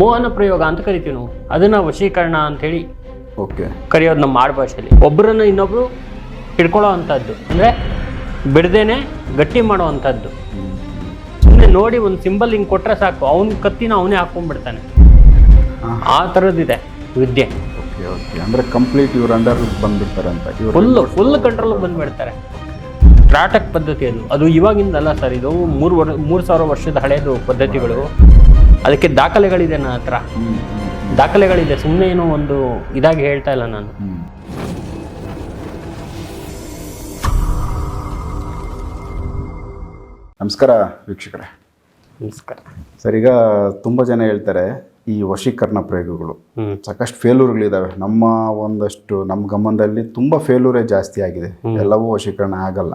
ಮೋಹನ ಪ್ರಯೋಗ ಅಂತ ಕರಿತೀವಿ ನಾವು. ಅದನ್ನ ವಶೀಕರಣ ಅಂತೇಳಿ ಓಕೆ ಕರೆಯೋದು ನಮ್ಮ ಆಡು ಭಾಷೆಯಲ್ಲಿ ಒಬ್ಬರನ್ನು ಇನ್ನೊಬ್ರು ಹಿಡ್ಕೊಳ್ಳೋ ಅಂಥದ್ದು ಅಂದರೆ ಬಿಡದೇನೆ ಗಟ್ಟಿ ಮಾಡೋ ಅಂಥದ್ದು ಸುಮ್ಮನೆ ನೋಡಿ ಒಂದು ಸಿಂಬಲ್ ಹಿಂಗೆ ಕೊಟ್ಟರೆ ಸಾಕು. ಅವನ ಕತ್ತಿನ ಅವನೇ ಹಾಕ್ಕೊಂಡ್ಬಿಡ್ತಾನೆ ಆ ಥರದ್ದಿದೆ ವಿದ್ಯೆ. ಓಕೆ ಓಕೆ ಅಂದರೆ ಕಂಪ್ಲೀಟ್ ಇವ್ರ ಅಂಡರ್ ಬಂದ್ಬಿಡ್ತಾರೆ ಅಂತ. ಫುಲ್ ಫುಲ್ ಕಂಟ್ರೋಲ್ ಬಂದ್ಬಿಡ್ತಾರೆ. ತ್ರಾಟಕ್ ಪದ್ಧತಿ ಅದು. ಅದು ಇವಾಗಿಂದಲ್ಲ ಸರ್ ಇದು ಮೂರು ವರ್ ಮೂರು ಸಾವಿರ ವರ್ಷದ ಹಳೆಯದು ಪದ್ಧತಿಗಳು. ಅದಕ್ಕೆ ದಾಖಲೆಗಳಿದೆ ನನ್ನ ಹತ್ರ. ದಾಖಲೆಗಳಿದೆ ಸುಮ್ಮನೆ ಏನೋ ಒಂದು ಇದಾಗಿ ಹೇಳ್ತಾ ಇಲ್ಲ ನಾನು. ನಮಸ್ಕಾರ ವೀಕ್ಷಕರೇ. ನಮಸ್ಕಾರ. ಸರ್ ಈಗ ತುಂಬ ಜನ ಹೇಳ್ತಾರೆ ಈ ವಶೀಕರಣ ಪ್ರಯೋಗಗಳು. ಸಾಕಷ್ಟು ಫೇಲೂರ್ಗಳಿದ್ದಾವೆ ನಮ್ಮ ಒಂದಷ್ಟು ನಮ್ಮ ಗಮನದಲ್ಲಿ ತುಂಬ ಫೇಲೂರೇ ಜಾಸ್ತಿ ಆಗಿದೆ. ಎಲ್ಲವೂ ವಶೀಕರಣ ಆಗಲ್ಲ.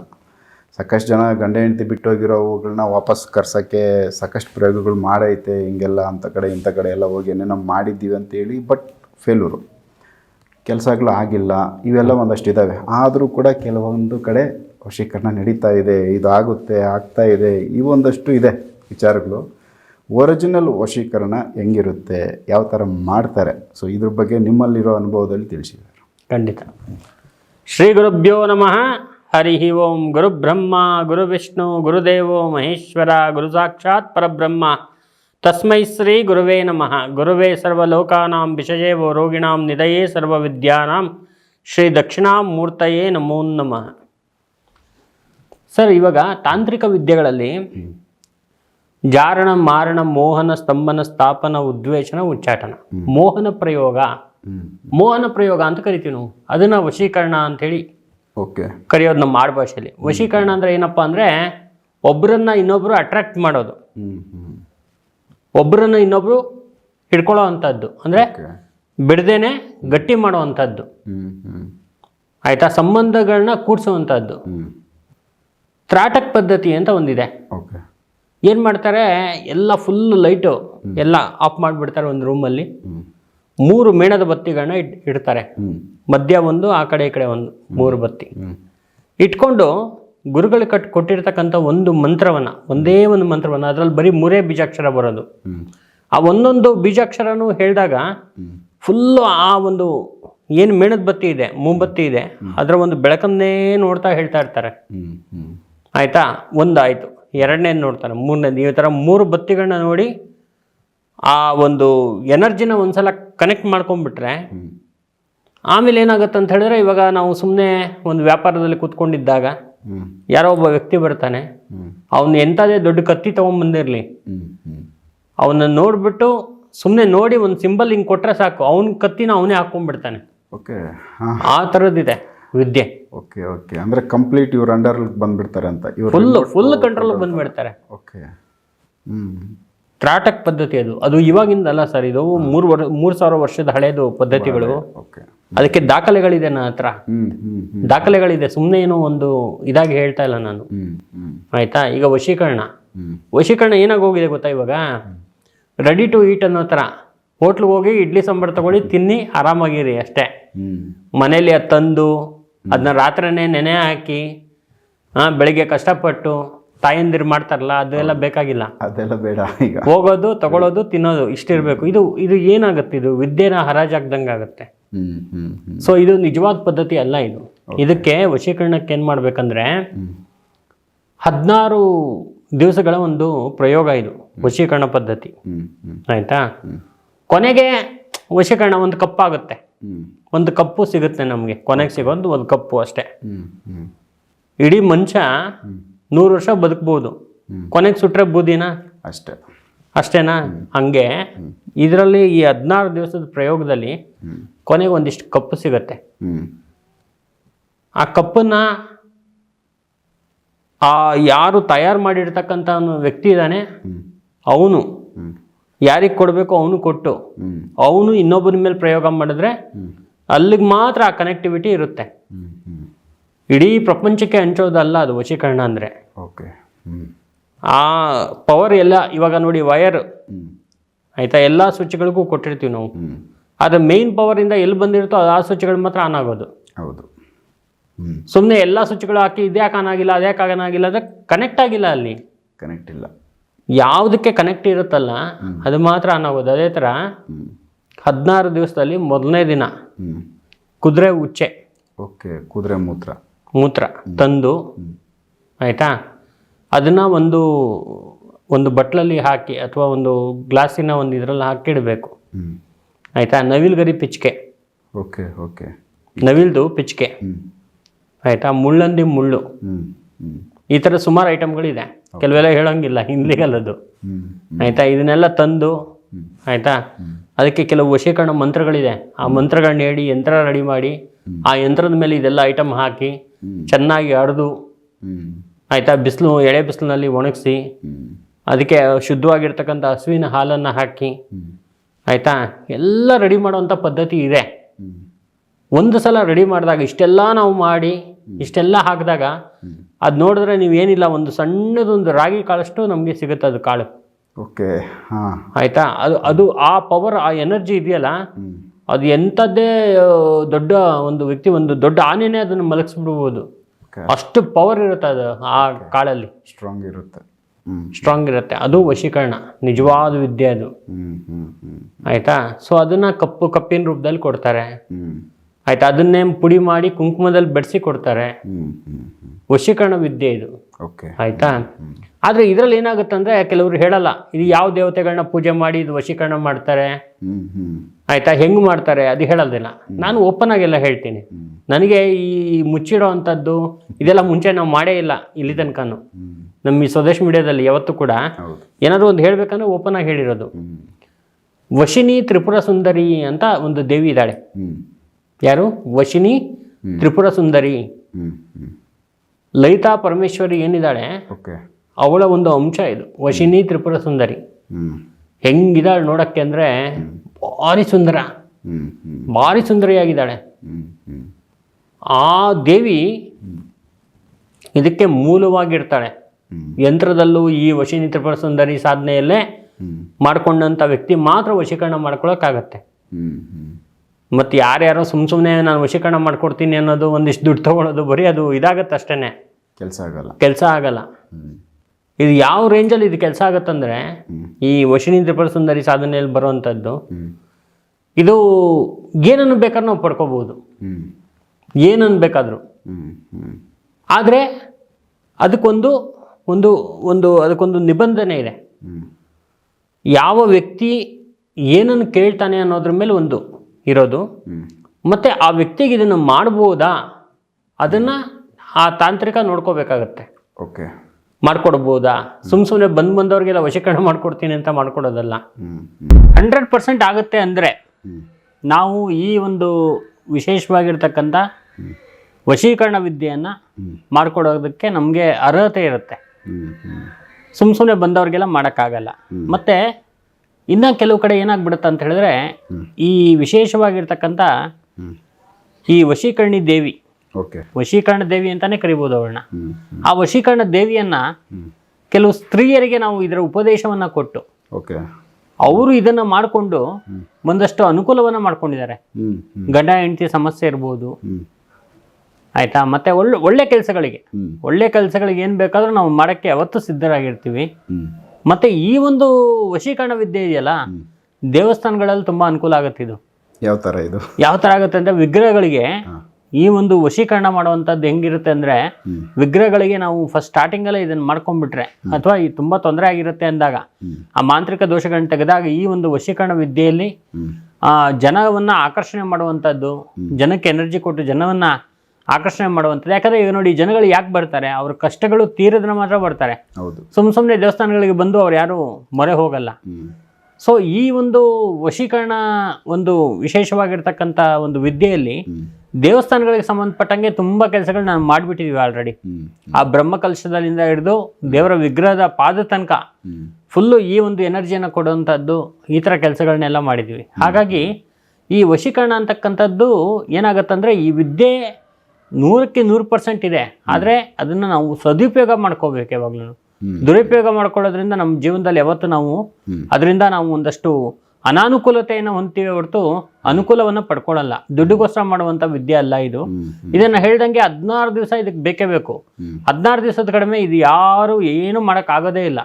ಸಾಕಷ್ಟು ಜನ ಗಂಡ ಹೆಂಡತಿ ಬಿಟ್ಟೋಗಿರೋವುಗಳನ್ನ ವಾಪಸ್ ಕರ್ಸೋಕ್ಕೆ ಸಾಕಷ್ಟು ಪ್ರಯೋಗಗಳು ಮಾಡೈತೆ, ಹಿಂಗೆಲ್ಲ ಅಂಥ ಕಡೆ, ಇಂಥ ಕಡೆ ಎಲ್ಲ ಹೋಗಿ ಏನೇನೋ ಮಾಡಿದ್ದೀವಿ ಅಂತೇಳಿ ಬಟ್ ಫೇಲೂರು ಕೆಲಸಗಳು ಆಗಿಲ್ಲ, ಇವೆಲ್ಲ ಒಂದಷ್ಟು ಇದ್ದಾವೆ ಆದರೂ ಕೂಡ ಕೆಲವೊಂದು ಕಡೆ ವಶೀಕರಣ ನಡೀತಾ ಇದೆ ಇದು ಆಗುತ್ತೆ ಆಗ್ತಾ ಇದೆ ಇವೊಂದಷ್ಟು ಇದೆ ವಿಚಾರಗಳು. ಒರಿಜಿನಲ್ ವಶೀಕರಣ ಹೆಂಗಿರುತ್ತೆ, ಯಾವ ಥರ ಮಾಡ್ತಾರೆ, ಸೊ ಇದ್ರ ಬಗ್ಗೆ ನಿಮ್ಮಲ್ಲಿರೋ ಅನುಭವದಲ್ಲಿ ತಿಳಿಸಿದ್ದಾರೆ ಖಂಡಿತ. ಶ್ರೀ ಗುರುಭ್ಯೋ ನಮಃ. ಹರಿ ಓಂ ಗುರುಬ್ರಹ್ಮ ಗುರು ವಿಷ್ಣು ಗುರುದೇವೋ ಮಹೇಶ್ವರ ಗುರು ಸಾಕ್ಷಾತ್ ಪರಬ್ರಹ್ಮ. ತಸ್ಮೈ ಶ್ರೀ ಗುರುವೇ ನಮಃ. ಗುರುವೇ ಸರ್ವಲೋಕಾನಾಂ ವಿಷಯೇವೋ ರೋಗಿಣಾಂ ನಿಧಯೇ ಸರ್ವವಿದ್ಯಾನಾಂ. ಶ್ರೀ ದಕ್ಷಿಣಾಮೂರ್ತಯೇ ನಮೋ ನಮಃ. ಸರ್ ಇವಾಗ ತಾಂತ್ರಿಕ ವಿದ್ಯೆಗಳಲ್ಲಿ ಜಾರಣ ಮಾರಣ ಮೋಹನ ಸ್ತಂಭನ ಸ್ಥಾಪನ ಉದ್ವೇಷಣ ಉಚ್ಚಾಟನ. ಮೋಹನ ಪ್ರಯೋಗ. ಮೋಹನ ಪ್ರಯೋಗ ಅಂತ ಕರಿತೀವಿ ನಾವು. ಅದನ್ನ ವಶೀಕರಣ ಅಂತೇಳಿ ಓಕೆ ಕರೆಯೋದು ನಮ್ಮ ಆಡ್ ಭಾಷೆಯಲ್ಲಿ ವಶೀಕರಣ ಅಂದ್ರೆ ಏನಪ್ಪಾ ಅಂದ್ರೆ ಒಬ್ಬರನ್ನ ಇನ್ನೊಬ್ರು ಅಟ್ರಾಕ್ಟ್ ಮಾಡೋದು. ಒಬ್ಬರನ್ನ ಇನ್ನೊಬ್ರು ಹಿಡ್ಕೊಳ್ಳೋ ಅಂಥದ್ದು ಅಂದ್ರೆ ಬಿಡದೇನೆ ಗಟ್ಟಿ ಮಾಡೋ ಅಂಥದ್ದು ಹ್ಞೂ ಹ್ಞೂ ಆಯ್ತಾ? ಸಂಬಂಧಗಳನ್ನ ಕೂಡಿಸುವಂಥದ್ದು ಹ್ಞೂ ತ್ರಾಟಕ್ ಪದ್ಧತಿ ಅಂತ ಒಂದಿದೆ. ಏನು ಮಾಡ್ತಾರೆ? ಎಲ್ಲ ಫುಲ್ ಲೈಟು ಎಲ್ಲ ಆಫ್ ಮಾಡಿಬಿಡ್ತಾರೆ ಒಂದು ರೂಮಲ್ಲಿ ಮೂರು ಮೇಣದ ಬತ್ತಿಗಳನ್ನ ಇಟ್ ಇಡ್ತಾರೆ. ಮಧ್ಯ ಒಂದು ಆ ಕಡೆ ಈ ಕಡೆ ಒಂದು ಮೂರು ಬತ್ತಿ. ಇಟ್ಕೊಂಡು ಗುರುಗಳು ಕಟ್ ಕೊಟ್ಟಿರ್ತಕ್ಕಂಥ ಒಂದು ಮಂತ್ರವನ್ನ ಒಂದೇ ಒಂದು ಮಂತ್ರವನ್ನ ಅದರಲ್ಲಿ ಬರೀ ಮೂರೇ ಬೀಜಾಕ್ಷರ ಬರೋದು. ಆ ಒಂದೊಂದು ಬೀಜಾಕ್ಷರನೂ ಹೇಳಿದಾಗ ಫುಲ್ಲು ಆ ಒಂದು ಏನು ಮೇಣದ ಬತ್ತಿ ಇದೆ ಮೂಂಬತ್ತಿ ಇದೆ ಅದರ ಒಂದು ಬೆಳಕನ್ನೇ ನೋಡ್ತಾ ಹೇಳ್ತಾ ಇರ್ತಾರೆ. ಆಯ್ತಾ? ಒಂದಾಯ್ತು. ಎರಡನೇದು ನೋಡ್ತಾರೆ ಮೂರನೇದು. ಈ ಥರ ಮೂರು ಬತ್ತಿಗಳನ್ನ ನೋಡಿ ಆ ಒಂದು ಎನರ್ಜಿನ ಒಂದ್ಸಲ ಕನೆಕ್ಟ್ ಮಾಡ್ಕೊಂಡ್ಬಿಟ್ರೆ ಆಮೇಲೆ ಏನಾಗುತ್ತೆ ಅಂತ ಹೇಳಿದ್ರೆ ಇವಾಗ ನಾವು ಸುಮ್ಮನೆ ಒಂದು ವ್ಯಾಪಾರದಲ್ಲಿ ಕೂತ್ಕೊಂಡಿದ್ದಾಗ ಯಾರೋ ಒಬ್ಬ ವ್ಯಕ್ತಿ ಬರ್ತಾನೆ. ಅವನು ಎಂಥದೇ ದೊಡ್ಡ ಕತ್ತಿ ಹ್ಞೂ ಅವನ್ನ ನೋಡಿಬಿಟ್ಟು ಸುಮ್ಮನೆ ನೋಡಿ ಒಂದು ಸಿಂಬಲ್ ಹಿಂಗೆ ಕೊಟ್ಟರೆ ಸಾಕು. ಅವನ ಕತ್ತಿನ ಅವನೇ ಹಾಕೊಂಡ್ಬಿಡ್ತಾನೆ. ಓಕೆ ಆ ಥರದ್ದಿದೆ ವಿದ್ಯೆ. Okay okay. ಅಂದರೆ ಕಂಪ್ಲೀಟ್ ಇವ್ರ ಅಂಡರ್ ಬಂದ್ಬಿಡ್ತಾರೆ ಅಂತ. ಇವ್ರು ಫುಲ್ ಫುಲ್ ಕಂಟ್ರೋಲ್ ಬಂದ್ಬಿಡ್ತಾರೆ. ಓಕೆ. ಹ್ಞೂ ತ್ರಾಟಕ್ ಪದ್ಧತಿ ಅದು. ಅದು ಇವಾಗಿಂದಲ್ಲ ಸರ್ ಇದು ಮೂರು ವರ್ ಮೂರು ಸಾವಿರ ವರ್ಷದ ಹಳೆಯದು ಪದ್ಧತಿಗಳು. ಅದಕ್ಕೆ ದಾಖಲೆಗಳಿದೆ ನನ್ನ ಹತ್ರ. ದಾಖಲೆಗಳಿದೆ ಸುಮ್ಮನೆ ಏನೋ ಒಂದು ಇದಾಗಿ ಹೇಳ್ತಾ ಇಲ್ಲ ನಾನು. ಆಯ್ತಾ? ಈಗ ವಶೀಕರಣ. ವಶೀಕರಣ ಏನಾಗಿ ಹೋಗಿದೆ ಗೊತ್ತಾ ಇವಾಗ? ರೆಡಿ ಟು ಈಟ್ ಅನ್ನೋ ತರ ಹೋಟ್ಲಿಗೆ ಹೋಗಿ ಇಡ್ಲಿ ಸಾಂಬಾರ್ ತಗೊಳ್ಳಿ ತಿನ್ನಿ ಆರಾಮಾಗಿರಿ ಅಷ್ಟೇ. ಮನೇಲಿ ಅದು ತಂದು ಅದನ್ನ ರಾತ್ರಿನೇ ನೆನೆ ಹಾಕಿ ಬೆಳಿಗ್ಗೆ ಕಷ್ಟಪಟ್ಟು ತಾಯಂದಿರು ಮಾಡ್ತಾರಲ್ಲ ಅದೆಲ್ಲ ಬೇಕಾಗಿಲ್ಲ. ಅದೆಲ್ಲ ಬೇಡ ಈಗ. ಹೋಗೋದು ತಗೊಳ್ಳೋದು ತಿನ್ನೋದು ಇಷ್ಟಿರಬೇಕು ಇದು ಇದು ಏನಾಗುತ್ತೆ? ಇದು ವಿದ್ಯೆನ ಹರಾಜಾಗ್ದಂಗೆ ಆಗುತ್ತೆ. ಹ್ಞೂ ಹ್ಞೂ ಹ್ಞೂ ಸೊ ಇದು ನಿಜವಾದ ಪದ್ಧತಿ ಅಲ್ಲ ಇದು. ಇದಕ್ಕೆ ವಶೀಕರಣಕ್ಕೆ ಏನು ಮಾಡ್ಬೇಕಂದ್ರೆ ಹದಿನಾರು ದಿವಸಗಳ ಒಂದು ಪ್ರಯೋಗ ಇದು ವಶೀಕರಣ ಪದ್ಧತಿ. ಆಯ್ತಾ? ಕೊನೆಗೆ ವಶೀಕರಣ ಒಂದು ಕಪ್ ಆಗುತ್ತೆ. ಒಂದು ಕಪ್ಪು ಸಿಗುತ್ತೆ ನಮಗೆ. ಕೊನೆಗೆ ಸಿಗೋದು ಒಂದು ಕಪ್ಪು ಅಷ್ಟೇ. ಇಡೀ ಮನುಷ್ಯ ನೂರು ವರ್ಷ ಬದುಕ್ಬೋದು. ಕೊನೆಗೆ ಸುಟ್ರೆ ಬೂದಿನ? ಅಷ್ಟೇ. ಅಷ್ಟೇನಾ? ಹಂಗೆ ಇದರಲ್ಲಿ ಈ ಹದಿನಾರು ದಿವಸದ ಪ್ರಯೋಗದಲ್ಲಿ ಕೊನೆಗೆ ಒಂದಿಷ್ಟು ಕಪ್ಪು ಸಿಗುತ್ತೆ. ಆ ಕಪ್ಪನ್ನ ಆ ಯಾರು ತಯಾರು ಮಾಡಿರ್ತಕ್ಕಂಥ ವ್ಯಕ್ತಿ ಇದ್ದಾನೆ ಅವನು. ಯಾರಿಗೆ ಕೊಡಬೇಕು ಅವನು ಕೊಟ್ಟು. ಅವನು ಇನ್ನೊಬ್ಬರ ಮೇಲೆ ಪ್ರಯೋಗ ಮಾಡಿದ್ರೆ ಅಲ್ಲಿಗೆ ಮಾತ್ರ ಆ ಕನೆಕ್ಟಿವಿಟಿ ಇರುತ್ತೆ. ಇಡೀ ಪ್ರಪಂಚಕ್ಕೆ ಹಂಚೋದಲ್ಲ ಅದು ವಶೀಕರಣ ಅಂದರೆ. ಓಕೆ. ಆ ಪವರ್ ಎಲ್ಲ ಇವಾಗ ನೋಡಿ ವಯರ್ ಆಯಿತಾ ಎಲ್ಲ ಸ್ವಿಚ್ಗಳಿಗೂ ಕೊಟ್ಟಿರ್ತೀವಿ ನಾವು. ಆದರೆ ಮೇಯ್ನ್ ಪವರಿಂದ ಎಲ್ಲಿ ಬಂದಿರುತ್ತೋ ಆ ಸ್ವಿಚ್ಗಳು ಮಾತ್ರ ಆನ್ ಆಗೋದು. ಹೌದು. ಸುಮ್ಮನೆ ಎಲ್ಲ ಸ್ವಿಚ್ಗಳು ಹಾಕಿ ಇದ್ಯಾಕೆ ಆನ್ ಆಗಿಲ್ಲ ಅದ್ಯಾಕೆ ಆನ್ ಆಗಿಲ್ಲ ಅಂದರೆ ಕನೆಕ್ಟ್ ಆಗಿಲ್ಲ ಅಲ್ಲಿ. ಕನೆಕ್ಟ್ ಇಲ್ಲ. ಯಾವುದಕ್ಕೆ ಕನೆಕ್ಟ್ ಇರುತ್ತಲ್ಲ ಅದು ಮಾತ್ರ ಆನ್ ಆಗೋದು. ಅದೇ ಥರ ಹದಿನಾರು ದಿವಸದಲ್ಲಿ ಮೊದಲನೇ ದಿನ. ಕುದುರೆ ಉಚ್ಚೆ. ಓಕೆ ಕುದುರೆ ಮೂತ್ರ. ಮೂತ್ರ ತಂದು ಆಯಿತಾ? ಅದನ್ನು ಒಂದು ಒಂದು ಬಟ್ಲಲ್ಲಿ ಹಾಕಿ ಅಥವಾ ಒಂದು ಗ್ಲಾಸಿನ ಒಂದು ಇದರಲ್ಲಿ ಹಾಕಿಡಬೇಕು. ಆಯಿತಾ? ನವಿಲ್ ಗರಿ ಪಿಚ್ಕೆ. Okay okay. ನವಿಲ್ದು ಪಿಚ್ಕೆ. ಆಯಿತಾ? ಮುಳ್ಳಂದಿ ಮುಳ್ಳು. ಈ ಥರ ಸುಮಾರು ಐಟಮ್ಗಳಿದೆ. ಕೆಲವೆಲ್ಲ ಹೇಳೋಂಗಿಲ್ಲ ಹಿಂದಿಗಲ್ಲದು ಆಯಿತಾ? ಇದನ್ನೆಲ್ಲ ತಂದು ಆಯಿತಾ? ಅದಕ್ಕೆ ಕೆಲವು ವಶೀಕರಣ ಮಂತ್ರಗಳಿದೆ. ಆ ಮಂತ್ರಗಳನ್ನ ಹೇಳಿ ಯಂತ್ರ ರೆಡಿ ಮಾಡಿ ಆ ಯಂತ್ರದ ಮೇಲೆ ಇದೆಲ್ಲ ಐಟಮ್ ಹಾಕಿ. ಚೆನ್ನಾಗಿ ಅಡಿದು ಆಯ್ತಾ? ಆಯಿತಾ ಬಿಸಿಲು ಎಳೆ ಬಿಸಿಲಿನಲ್ಲಿ ಒಣಗಿಸಿ ಅದಕ್ಕೆ ಶುದ್ಧವಾಗಿರ್ತಕ್ಕಂಥ ಹಸುವಿನ ಹಾಲನ್ನು ಹಾಕಿ ಆಯ್ತಾ? ಆಯಿತಾ ಎಲ್ಲ ರೆಡಿ ಮಾಡುವಂಥ ಪದ್ಧತಿ ಇದೆ. ಒಂದು ಸಲ ರೆಡಿ ಮಾಡಿದಾಗ ಇಷ್ಟೆಲ್ಲ ನಾವು ಮಾಡಿ ಇಷ್ಟೆಲ್ಲ ಹಾಕಿದಾಗ ಅದು ನೋಡಿದ್ರೆ ನೀವೇನಿಲ್ಲ ಒಂದು ಸಣ್ಣದೊಂದು ರಾಗಿ ಕಾಳಷ್ಟು ನಮಗೆ ಸಿಗುತ್ತೆ ಅದು ಕಾಳು. ಓಕೆ ಹಾಂ. ಆಯಿತಾ? ಅದು ಅದು ಆ ಪವರ್ ಆ ಎನರ್ಜಿ ಇದೆಯಲ್ಲ ಅದು ಎಂಥದ್ದೇ ದೊಡ್ಡ ಒಂದು ವ್ಯಕ್ತಿ ಒಂದು ದೊಡ್ಡ ಆನೆನೇ ಅದನ್ನು ಮಲಗಿಸ್ಬಿಡ್ಬೋದು. ಅಷ್ಟು ಪವರ್ ಇರುತ್ತೆ ಅದು ಆ ಕಾಳಲ್ಲಿ. ಸ್ಟ್ರಾಂಗ್ ಇರುತ್ತೆ. ಸ್ಟ್ರಾಂಗ್ ಇರುತ್ತೆ. ಅದು ವಶೀಕರಣ. ನಿಜವಾದ ವಿದ್ಯೆ ಅದು. ಆಯ್ತಾ? ಸೊ ಅದನ್ನ ಕಪ್ಪು ಕಪ್ಪಿನ ರೂಪದಲ್ಲಿ ಕೊಡ್ತಾರೆ. ಆಯ್ತಾ? ಅದನ್ನೇ ಪುಡಿ ಮಾಡಿ ಕುಂಕುಮದಲ್ಲಿ ಬೆಡಿಸಿ ಕೊಡ್ತಾರೆ. ವಶೀಕರಣ ವಿದ್ಯೆ ಇದು. ಓಕೆ ಆಯಿತಾ? ಆದರೆ ಇದರಲ್ಲಿ ಏನಾಗುತ್ತೆ ಅಂದರೆ ಕೆಲವರು ಹೇಳಲ್ಲ ಇದು ಯಾವ ದೇವತೆಗಳನ್ನ ಪೂಜೆ ಮಾಡಿ ಇದು ವಶೀಕರಣ ಮಾಡ್ತಾರೆ? ಆಯ್ತಾ? ಹೆಂಗ್ ಮಾಡ್ತಾರೆ? ಅದು ಹೇಳೋದಿಲ್ಲ. ನಾನು ಓಪನ್ ಆಗೆಲ್ಲ ಹೇಳ್ತೀನಿ. ನನಗೆ ಈ ಮುಚ್ಚಿಡೋ ಅಂಥದ್ದು ಇದೆಲ್ಲ ಮುಂಚೆ ನಾವು ಮಾಡೇ ಇಲ್ಲ ಇಲ್ಲಿ ತನಕನು. ನಮ್ಮ ಈ ಸ್ವದೇಶ್ ಮೀಡಿಯಾದಲ್ಲಿ ಯಾವತ್ತೂ ಕೂಡ ಏನಾದರೂ ಒಂದು ಹೇಳಬೇಕಂದ್ರೆ ಓಪನ್ ಆಗಿ ಹೇಳಿರೋದು. ವಶಿನಿ ತ್ರಿಪುರ ಸುಂದರಿ ಅಂತ ಒಂದು ದೇವಿ ಇದ್ದಾಳೆ. ಯಾರು? ವಶಿನಿ ತ್ರಿಪುರ ಸುಂದರಿ. ಲಲಿತಾ ಪರಮೇಶ್ವರಿ ಏನಿದ್ದಾಳೆ? ಅವಳ ಒಂದು ಅಂಶ ಇದು. ವಶಿನಿ ತ್ರಿಪುರ ಸುಂದರಿ. ಹೆಂಗಿದಾಳೆ ನೋಡಕ್ಕೆ ಅಂದರೆ ಭಾರಿ ಸುಂದರ. ಭಾರಿ ಸುಂದರಿಯಾಗಿದ್ದಾಳೆ. ಆ ದೇವಿ ಇದಕ್ಕೆ ಮೂಲವಾಗಿರ್ತಾಳೆ. ಯಂತ್ರದಲ್ಲೂ ಈ ವಶಿನಿ ತ್ರಿಪುರ ಸುಂದರಿ ಸಾಧನೆಯಲ್ಲೇ ಮಾಡ್ಕೊಂಡಂತ ಮಾಡ್ಕೊಂಡಂಥ ವ್ಯಕ್ತಿ ಮಾತ್ರ ವಶೀಕರಣ ಮಾಡ್ಕೊಳಕ್ಕಾಗತ್ತೆ. ಮತ್ತು ಯಾರ್ಯಾರೋ ಸುಮ್ಮ ಸುಮ್ಮನೆ ನಾನು ವಶೀಕರಣ ಮಾಡ್ಕೊಡ್ತೀನಿ ಅನ್ನೋದು ಒಂದಿಷ್ಟು ದುಡ್ಡು ತೊಗೊಳೋದು ಬರೀ ಅದು ಇದಾಗತ್ತೆ ಅಷ್ಟೇ ಕೆಲಸ ಆಗಲ್ಲ. ಕೆಲಸ ಆಗಲ್ಲ. ಇದು ಯಾವ ರೇಂಜಲ್ಲಿ ಇದು ಕೆಲಸ ಆಗುತ್ತಂದ್ರೆ. ಈ ವಶಿನಿ ತ್ರಿಪುರ ಸುಂದರಿ ಸಾಧನೆಯಲ್ಲಿ ಬರುವಂಥದ್ದು ಇದು ಏನನ್ನು ಬೇಕಾದ್ರೂ ನಾವು ಪಡ್ಕೋಬೋದು ಏನನ್ನು ಬೇಕಾದರೂ. ಆದರೆ ಅದಕ್ಕೊಂದು ಒಂದು ಒಂದು ಅದಕ್ಕೊಂದು ನಿಬಂಧನೆ ಇದೆ. ಯಾವ ವ್ಯಕ್ತಿ ಏನನ್ನು ಕೇಳ್ತಾನೆ ಅನ್ನೋದ್ರ ಮೇಲೆ ಒಂದು ಇರೋದು. ಮತ್ತು ಆ ವ್ಯಕ್ತಿಗೆ ಇದನ್ನು ಮಾಡ್ಬೋದಾ? ಅದನ್ನು ಆ ತಾಂತ್ರಿಕ ನೋಡ್ಕೋಬೇಕಾಗತ್ತೆ. ಓಕೆ. ಮಾಡ್ಕೊಡ್ಬೋದಾ? ಸುಮ್ ಸುಮ್ಮನೆ ಬಂದ್ ಬಂದವ್ರಿಗೆಲ್ಲ ವಶೀಕರಣ ಮಾಡ್ಕೊಡ್ತೀನಿ ಅಂತ ಮಾಡ್ಕೊಡೋದಲ್ಲ. ಹಂಡ್ರೆಡ್ ಪರ್ಸೆಂಟ್ ಆಗುತ್ತೆ ಅಂದರೆ ನಾವು ಈ ಒಂದು ವಿಶೇಷವಾಗಿರ್ತಕ್ಕಂಥ ವಶೀಕರಣ ವಿದ್ಯೆಯನ್ನು. ಮಾಡ್ಕೊಡೋದಕ್ಕೆ ನಮಗೆ ಅರ್ಹತೆ ಇರುತ್ತೆ. ಸುಮ್ ಸುಮ್ಮನೆ ಬಂದವ್ರಿಗೆಲ್ಲ ಮಾಡೋಕ್ಕಾಗಲ್ಲ. ಮತ್ತು ಇನ್ನು ಕೆಲವು ಕಡೆ ಏನಾಗ್ಬಿಡುತ್ತೆ ಅಂತ ಹೇಳಿದ್ರೆ ಈ ವಿಶೇಷವಾಗಿರ್ತಕ್ಕಂಥ ಈ ವಶೀಕರಣಿ ದೇವಿ ವಶೀಕರಣ ದೇವಿ ಅಂತಾನೆ ಕರಿಬಹುದು ಅವಳನ್ನ. ಆ ವಶೀಕರಣ ದೇವಿಯನ್ನ ಕೆಲವು ಸ್ತ್ರೀಯರಿಗೆ ನಾವು ಇದರ ಉಪದೇಶವನ್ನ ಕೊಟ್ಟು ಅವರು ಇದನ್ನ ಮಾಡಿಕೊಂಡು ಒಂದಷ್ಟು ಅನುಕೂಲವನ್ನ ಮಾಡ್ಕೊಂಡಿದ್ದಾರೆ. ಗಂಡ ಹೆಂಡತಿ ಸಮಸ್ಯೆ ಇರ್ಬೋದು. ಆಯ್ತಾ? ಮತ್ತೆ ಒಳ್ಳೆ ಒಳ್ಳೆ ಕೆಲಸಗಳಿಗೆ. ಒಳ್ಳೆ ಕೆಲಸಗಳಿಗೆ ಏನ್ ಬೇಕಾದ್ರೂ ನಾವು ಮಾಡಕ್ಕೆ ಅವತ್ತು ಸಿದ್ಧರಾಗಿರ್ತೀವಿ. ಮತ್ತೆ ಈ ಒಂದು ವಶೀಕರಣ ವಿದ್ಯೆ ಇದೆಯಲ್ಲ ದೇವಸ್ಥಾನಗಳಲ್ಲಿ ತುಂಬಾ ಅನುಕೂಲ ಆಗುತ್ತೆ ಇದು. ಯಾವ ತರ ಇದು? ಯಾವ ತರ ಆಗುತ್ತೆ ಅಂದ್ರೆ ವಿಗ್ರಹಗಳಿಗೆ ಈ ಒಂದು ವಶೀಕರಣ ಮಾಡುವಂಥದ್ದು ಹೆಂಗಿರುತ್ತೆ ಅಂದರೆ ವಿಗ್ರಹಗಳಿಗೆ ನಾವು ಫಸ್ಟ್ ಸ್ಟಾರ್ಟಿಂಗಲ್ಲೇ ಇದನ್ನು ಮಾಡ್ಕೊಂಡ್ಬಿಟ್ರೆ ಅಥವಾ ಈ ತುಂಬ ತೊಂದರೆ ಆಗಿರುತ್ತೆ ಅಂದಾಗ ಆ ಮಾಂತ್ರಿಕ ದೋಷಗಳನ್ನ ತೆಗೆದಾಗ ಈ ಒಂದು ವಶೀಕರಣ ವಿದ್ಯೆಯಲ್ಲಿ ಜನವನ್ನು ಆ ಜನವನ್ನ ಆಕರ್ಷಣೆ ಮಾಡುವಂಥದ್ದು ಜನಕ್ಕೆ ಎನರ್ಜಿ ಕೊಟ್ಟು ಜನವನ್ನ ಆಕರ್ಷಣೆ ಮಾಡುವಂಥದ್ದು. ಯಾಕಂದ್ರೆ ಈಗ ನೋಡಿ ಜನಗಳು ಯಾಕೆ ಬರ್ತಾರೆ? ಅವ್ರ ಕಷ್ಟಗಳು ತೀರದ್ರೆ ಮಾತ್ರ ಬರ್ತಾರೆ. ಸುಮ್ಮ ಸುಮ್ಮನೆ ದೇವಸ್ಥಾನಗಳಿಗೆ ಬಂದು ಅವ್ರು ಯಾರು ಮೊರೆ ಹೋಗಲ್ಲ. ಸೊ ಈ ಒಂದು ವಶೀಕರಣ ಒಂದು ವಿಶೇಷವಾಗಿರ್ತಕ್ಕಂಥ ಒಂದು ವಿದ್ಯೆಯಲ್ಲಿ ದೇವಸ್ಥಾನಗಳಿಗೆ ಸಂಬಂಧಪಟ್ಟಂಗೆ ತುಂಬ ಕೆಲಸಗಳು ನಾವು ಮಾಡಿಬಿಟ್ಟಿದ್ದೀವಿ ಆಲ್ರೆಡಿ ಆ ಆ ಬ್ರಹ್ಮಕಲಶದಲ್ಲಿಂದ ಹಿಡಿದು ದೇವರ ವಿಗ್ರಹದ ಪಾದ ತನಕ ಫುಲ್ಲು ಈ ಒಂದು ಎನರ್ಜಿಯನ್ನು ಕೊಡುವಂಥದ್ದು ಈ ಥರ ಕೆಲಸಗಳನ್ನೆಲ್ಲ ಮಾಡಿದ್ವಿ. ಹಾಗಾಗಿ ಈ ವಶೀಕರಣ ಅಂತಕ್ಕಂಥದ್ದು ಏನಾಗತ್ತಂದರೆ ಈ ವಿದ್ಯೆ ನೂರಕ್ಕೆ ನೂರು ಪರ್ಸೆಂಟ್ ಇದೆ. ಆದರೆ ಅದನ್ನು ನಾವು ಸದುಪಯೋಗ ಮಾಡ್ಕೋಬೇಕು ಯಾವಾಗಲೂ. ದುರುಪಯೋಗ ಮಾಡ್ಕೊಳ್ಳೋದ್ರಿಂದ ನಮ್ಮ ಜೀವನದಲ್ಲಿ ಯಾವತ್ತು ನಾವು. ಅದರಿಂದ ನಾವು ಒಂದಷ್ಟು ಅನಾನುಕೂಲತೆಯನ್ನು ಹೊಂದ್ತೀವಿ ಹೊರತು ಅನುಕೂಲವನ್ನು ಪಡ್ಕೊಳ್ಳಲ್ಲ. ದುಡ್ಡುಗೋಸ್ಕರ ಮಾಡುವಂತ ವಿದ್ಯೆ ಅಲ್ಲ ಇದು. ಇದನ್ನ ಹೇಳ್ದಂಗೆ ಹದಿನಾರು ದಿವಸ ಇದಕ್ಕೆ ಬೇಕೇ ಬೇಕು. ಹದಿನಾರು ದಿವಸದ ಕಡಿಮೆ ಇದು ಯಾರು ಏನು ಆಗೋದೇ ಇಲ್ಲ.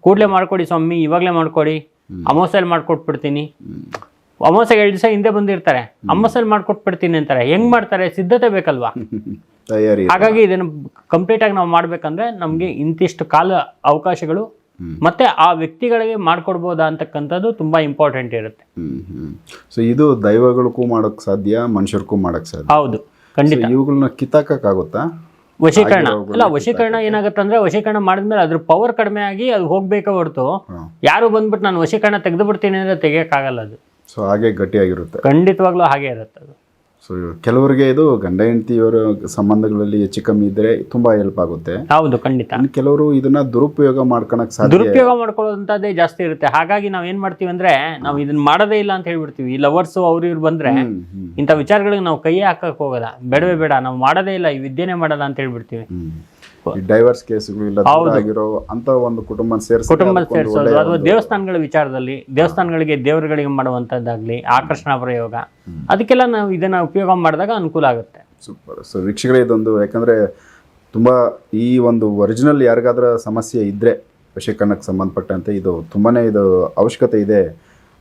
ಕೂಡ್ಲೆ ಮಾಡ್ಕೊಡಿ ಸ್ವಾಮಿ ಇವಾಗ್ಲೇ ಮಾಡ್ಕೊಡಿ. ಅಮಾವಾಸ್ಯಲ್ಲಿ ಮಾಡ್ಕೊಟ್ಬಿಡ್ತೀನಿ. ಬಿಡ್ತೀನಿ ಅಮಾವಾಸ್ಯೆಗೆ ಎರಡು ದಿವಸ ಹಿಂದೆ ಬಂದಿರ್ತಾರೆ. ಅಮಾವಾಸ್ಯಲ್ಲಿ ಮಾಡ್ಕೊಟ್ಬಿಡ್ತೀನಿ ಅಂತಾರೆ. ಹೆಂಗ್ ಮಾಡ್ತಾರೆ? ಸಿದ್ಧತೆ ಬೇಕಲ್ವಾ? ತಯಾರಿ ಹಾಗಾಗಿ ಇದನ್ನು ಕಂಪ್ಲೀಟ್ ಆಗಿ ನಾವು ಮಾಡ್ಬೇಕಂದ್ರೆ ನಮಗೆ ಇಂತಿಷ್ಟು ಕಾಲ ಅವಕಾಶಗಳು ಮತ್ತೆ ಆ ವ್ಯಕ್ತಿಗಳಿಗೆ ಮಾಡ್ಕೊಡ್ಬೋದಾ ಅಂತಕ್ಕಂಥದ್ದು ತುಂಬಾ ಇಂಪಾರ್ಟೆಂಟ್ ಇರುತ್ತೆ. ಸೊ ಇದು ದೈವಗಳಿಗೂ ಮಾಡಕ್ ಸಾಧ್ಯ ಮನುಷ್ಯರಿಗೂ ಮಾಡಕ್ ಸಾಧ್ಯ? ಹೌದು ಖಂಡಿತ. ಇವುಗಳನ್ನ ಕಿತ್ತಾಕಾಗುತ್ತಾ ವಶೀಕರಣ. ಅಲ್ಲ ವಶೀಕರಣ ಏನಾಗುತ್ತೆ ಅಂದ್ರೆ ವಶೀಕರಣ ಮಾಡಿದ್ಮೇಲೆ ಅದ್ರ ಪವರ್ ಕಡಿಮೆ ಆಗಿ ಅದು ಹೋಗ್ಬೇಕೇ ಹೊರತು ಯಾರು ಬಂದ್ಬಿಟ್ಟು ನಾನು ವಶೀಕರಣ ತೆಗೆದು ಬಿಡ್ತೀನಿ ಅಂದ್ರೆ ತೆಗಿಯಕ್ಕಾಗಲ್ಲ ಅದು. ಸೊ ಹಾಗೆ ಗಟ್ಟಿಯಾಗಿರುತ್ತೆ. ಖಂಡಿತವಾಗ್ಲೂ ಹಾಗೆ ಇರುತ್ತೆ ಅದು. ಸೊ ಕೆಲವರಿಗೆ ಇದು ಗಂಡ ಹೆಂಡತಿಯವರ ಸಂಬಂಧಗಳಲ್ಲಿ ಹೆಚ್ಚು ಕಮ್ಮಿ ಇದ್ರೆ ತುಂಬಾ ಹೆಲ್ಪ್ ಆಗುತ್ತೆ. ಹೌದು ಖಂಡಿತ. ಇನ್ನು ಕೆಲವರು ಇದನ್ನ ದುರುಪಯೋಗ ಮಾಡ್ಕೊಳಕ್ ಸಾಧ್ಯ ದುರುಪಯೋಗ ಮಾಡ್ಕೊಳ್ಳೋದಂಥದ್ದೇ ಜಾಸ್ತಿ ಇರುತ್ತೆ. ಹಾಗಾಗಿ ನಾವ್ ಏನ್ ಮಾಡ್ತೀವಿ ಅಂದ್ರೆ ನಾವು ಇದನ್ನ ಮಾಡೋದೇ ಇಲ್ಲ ಅಂತ ಹೇಳ್ಬಿಡ್ತೀವಿ. ಈ ಲವರ್ಸ್ ಅವ್ರ ಇವ್ರು ಬಂದ್ರೆ ಹ್ಮ್, ಹ್ಮ್, ಇಂಥ ವಿಚಾರಗಳಿಗೆ ನಾವು ಕೈಯೇ ಹಾಕಕ್ ಹೋಗಲ್ಲ. ಬೇಡವೇ ಬೇಡ. ನಾವು ಮಾಡೋದೇ ಇಲ್ಲ. ಈ ವಿದ್ಯೆನೇ ಮಾಡಲ್ಲ ಅಂತ ಹೇಳ್ಬಿಡ್ತೀವಿ. ಹ್ಮ್. ಡೈವರ್ಸ್ ಕೇಸ್ಗಳು ಇಲ್ಲ ದೂರ ಆಗಿರೋ ಅಂತ ಒಂದು ಕುಟುಂಬ ಸೇರಿಸಿ ಕುಟುಂಬ ಸೇರಿಸೋದು. ಅಥವಾ ದೇವಸ್ಥಾನಗಳ ವಿಚಾರದಲ್ಲಿ ದೇವಸ್ಥಾನಗಳಿಗೆ ದೇವರುಗಳಿಗೆ ಮಾಡುವಂತದ್ದಾಗ್ಲಿ ಆಕರ್ಷಣಾ ಪ್ರಯೋಗ ಅದಕ್ಕೆಲ್ಲ ನಾವು ಇದನ್ನ ಉಪಯೋಗ ಮಾಡಿದಾಗ ಅನುಕೂಲ ಆಗುತ್ತೆ. ಸೂಪರ್. ಸೊ ವೀಕ್ಷಕರೇ ಇದೊಂದು ಯಾಕಂದ್ರೆ ತುಂಬಾ ಈ ಒಂದು ಒರಿಜಿನಲ್ ಯಾರಿಗಾದ್ರೂ ಸಮಸ್ಯೆ ಇದ್ರೆ ವಶೀಕರಣಕ್ಕೆ ಸಂಬಂಧಪಟ್ಟಂತೆ ಇದು ತುಂಬಾನೇ ಇದು ಅವಶ್ಯಕತೆ ಇದೆ.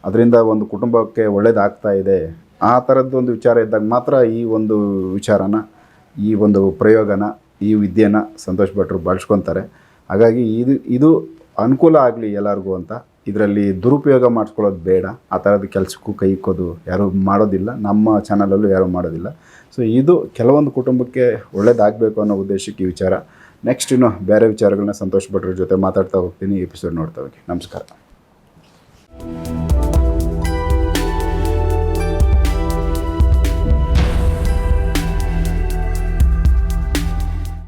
ಅದರಿಂದ ಒಂದು ಕುಟುಂಬಕ್ಕೆ ಒಳ್ಳೇದಾಗ್ತಾ ಇದೆ. ಆ ಥರದ್ದು ಒಂದು ವಿಚಾರ ಇದ್ದಾಗ ಮಾತ್ರ ಈ ಒಂದು ವಿಚಾರನ ಈ ಒಂದು ಪ್ರಯೋಗನ ಈ ವಿದ್ಯೆನ ಸಂತೋಷ್ ಭಟ್ರು ಬಳಸ್ಕೊತಾರೆ. ಹಾಗಾಗಿ ಇದು ಇದು ಅನುಕೂಲ ಆಗಲಿ ಎಲ್ಲರಿಗೂ ಅಂತ. ಇದರಲ್ಲಿ ದುರುಪಯೋಗ ಮಾಡಿಸ್ಕೊಳ್ಳೋದು ಬೇಡ. ಆ ಥರದ ಕೆಲಸಕ್ಕೂ ಕೈ ಇಕ್ಕೋದು ಯಾರೂ ಮಾಡೋದಿಲ್ಲ. ನಮ್ಮ ಚಾನಲಲ್ಲೂ ಯಾರೂ ಮಾಡೋದಿಲ್ಲ. ಸೊ ಇದು ಕೆಲವೊಂದು ಕುಟುಂಬಕ್ಕೆ ಒಳ್ಳೇದಾಗಬೇಕು ಅನ್ನೋ ಉದ್ದೇಶಕ್ಕೆ ಈ ವಿಚಾರ. ನೆಕ್ಸ್ಟ್ ಇನ್ನು ಬೇರೆ ವಿಚಾರಗಳನ್ನ ಸಂತೋಷ್ ಭಟ್ರ ಜೊತೆ ಮಾತಾಡ್ತಾ ಹೋಗ್ತೀನಿ. ಎಪಿಸೋಡ್ ನೋಡ್ತಾ ಹೋಗಿ. ನಮಸ್ಕಾರ.